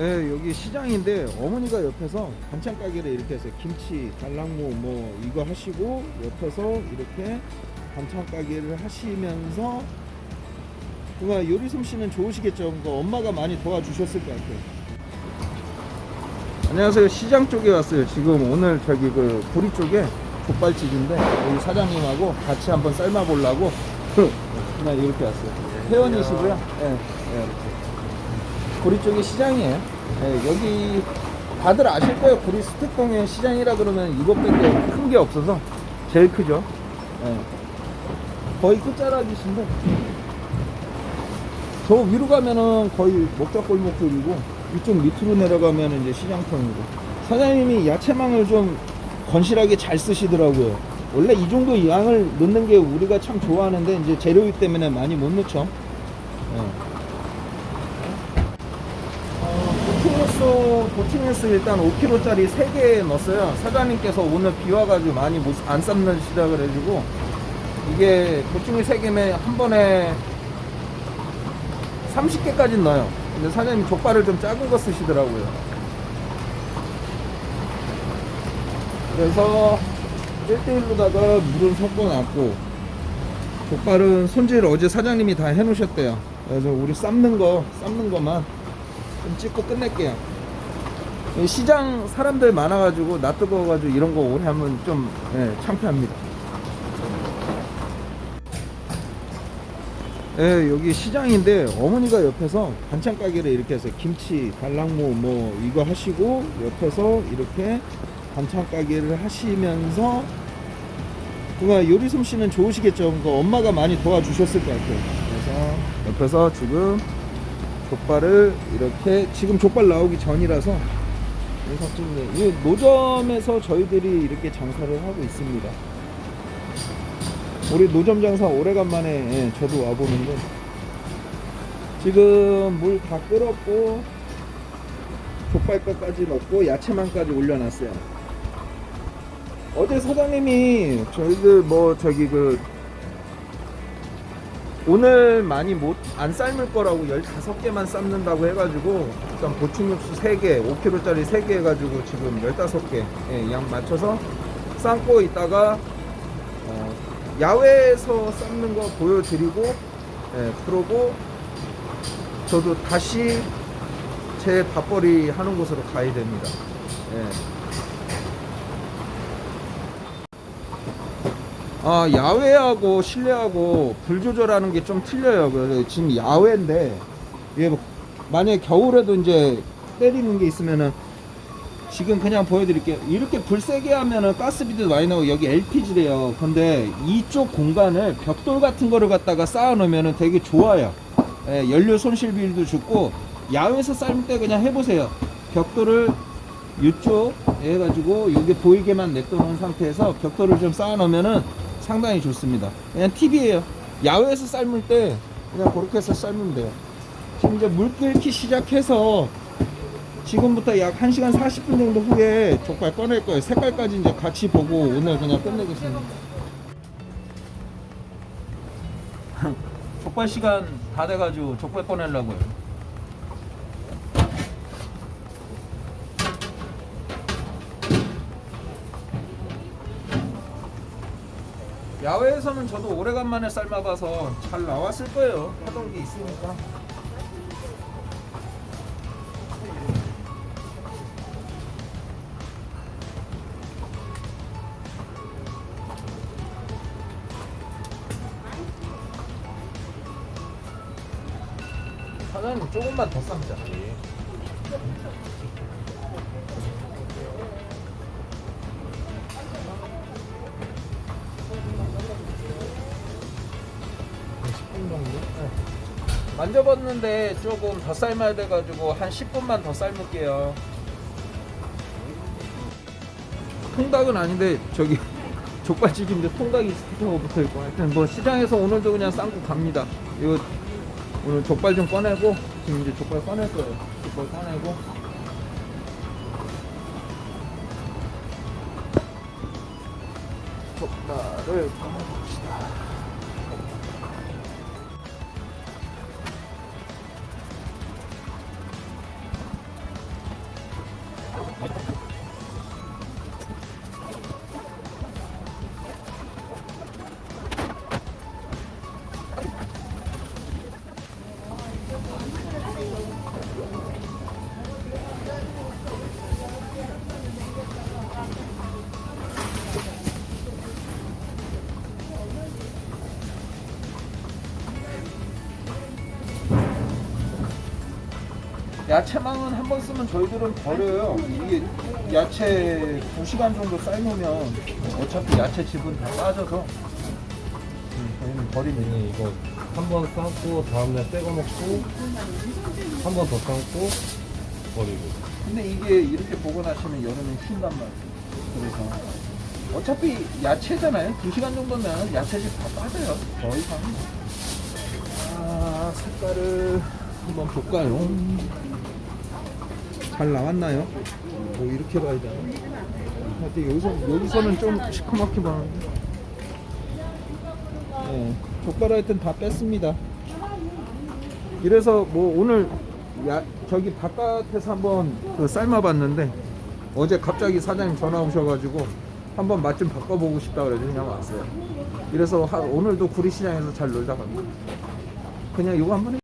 예, 여기 시장인데 어머니가 옆에서 반찬 가게를 이렇게 해서 김치, 달랑무 뭐 이거 하시고 옆에서 이렇게 반찬 가게를 하시면서 그가 요리 솜씨는 좋으시겠죠. 그러니까 엄마가 많이 도와주셨을 것 같아요. 안녕하세요. 시장 쪽에 왔어요. 지금 오늘 저기 그 보리 쪽에 족발집인데 여기 사장님하고 같이 한번 삶아 보려고 그냥 이렇게 왔어요. 회원이시고요. 예, 예, 이렇게. 보리 쪽이 시장이에요. 예, 여기 다들 아실 거예요. 보리 스택동의 시장이라 그러면 이것밖에 큰 게 없어서 제일 크죠. 예. 거의 끝자락이신데 저 위로 가면은 거의 먹자골목길이고 이쪽 밑으로 내려가면 이제 시장통이고 사장님이 야채망을 좀 건실하게 잘 쓰시더라고요. 원래 이 정도 양을 넣는 게 우리가 참 좋아하는데 이제 재료이기 때문에 많이 못 넣죠. 예. 도팅뉴스, 도팅뉴스 일단 5kg짜리 3개 넣었어요. 사장님께서 오늘 비 와가지고 많이 못, 안 삶는시다 그래가지고 이게 도팅뉴스 3개면 한 번에 30개까지 넣어요. 근데 사장님 족발을 좀 작은 거 쓰시더라고요. 그래서 1대1로다가 물은 섞어놨고 족발은 손질 어제 사장님이 다 해놓으셨대요. 그래서 우리 삶는 거, 삶는 거만 좀 찍고 끝낼게요. 이 시장 사람들 많아가지고 나 뜨거워가지고 이런 거 오래 하면 좀 예, 창피합니다. 예, 여기 시장인데 어머니가 옆에서 반찬 가게를 이렇게 해서 김치, 달랑무 뭐 이거 하시고 옆에서 이렇게 반찬 가게를 하시면서 그가 요리 솜씨는 좋으시겠죠. 그러니까 엄마가 많이 도와주셨을 것 같아요. 그래서 옆에서 지금 족발을 이렇게 지금 족발 나오기 전이라서 찍네. 이 노점에서 저희들이 이렇게 장사를 하고 있습니다. 우리 노점 장사 오래간만에 예, 저도 와보는데 지금 물 다 끓었고 족발까지 넣고 야채만까지 올려놨어요. 어제 사장님이 저희들 뭐 저기 그 오늘 많이 못 안 삶을 거라고 15개만 삶는다고 해가지고 일단 보충육수 3개 5kg짜리 3개 해가지고 지금 15개 예, 양 맞춰서 삶고 있다가 어, 야외에서 삶는 거 보여드리고 예, 그러고 저도 다시 제 밥벌이 하는 곳으로 가야 됩니다. 예. 아 야외하고 실내하고 불 조절하는 게 좀 틀려요. 그래서 지금 야외인데 이게 뭐 만약에 겨울에도 이제 때리는 게 있으면은 지금 그냥 보여드릴게요. 이렇게 불 세게 하면은 가스비도 많이 나오고 여기 LPG래요. 근데 이쪽 공간을 벽돌 같은 거를 갖다가 쌓아 놓으면은 되게 좋아요. 예, 연료 손실 비율도 좋고 야외에서 삶을 때 그냥 해보세요. 벽돌을 이쪽 해가지고 여기 보이게만 냅둬놓은 상태에서 벽돌을 좀 쌓아 놓으면은 상당히 좋습니다. 그냥 팁이에요. 야외에서 삶을 때 그냥 그렇게 해서 삶으면 돼요. 지금 이제 물 끓기 시작해서 지금부터 약 1시간 40분 정도 후에 족발 꺼낼 거예요. 색깔까지 이제 같이 보고 오늘 그냥 끝내겠습니다. 족발 시간 다 돼가지고 족발 꺼내려고요. 야외에서는 저도 오래간만에 삶아봐서 잘 나왔을 거예요. 하던 게 있으니까. 사장님 조금만 더 삶자. 만져봤는데 조금 더 삶아야 돼가지고 한 10분만 더 삶을게요. 통닭은 아닌데 저기 족발집인데 통닭이 스티커가 붙어 있고 하여튼 뭐 시장에서 오늘도 그냥 쌈고 갑니다. 이거 오늘 족발 좀 꺼내고 지금 이제 족발 꺼낼 거예요. 족발 꺼내고 족발을 꺼내봅시다. 야채망은 한 번 쓰면 저희들은 버려요. 이게 야채 2시간 정도 삶으면 어차피 야채 즙은 다 빠져서 음, 저희는 버립니다. 괜히 이거 한 번 삶고 다음날 새거 먹고 한 번 더 삶고 버리고 근데 이게 이렇게 보관하시면 여름에 쉰단 말이에요. 그래서 어차피 야채잖아요. 2시간 정도면 야채즙 다 빠져요. 더 이상. 아, 색깔을 한번 볼까요? 잘 나왔나요? 뭐 이렇게 봐야 되나? 하여튼 여기서, 여기서는 좀 시커멓게 보는데. 네, 젓가락 하여튼 다 뺐습니다. 이래서 뭐 오늘 야, 저기 바깥에서 한번 그 삶아봤는데 어제 갑자기 사장님 전화 오셔가지고 한번 맛 좀 바꿔보고 싶다 그래서 그냥 왔어요. 그래서 하- 오늘도 구리시장에서 잘 놀다 갑니다. 그냥 이거 한번 해.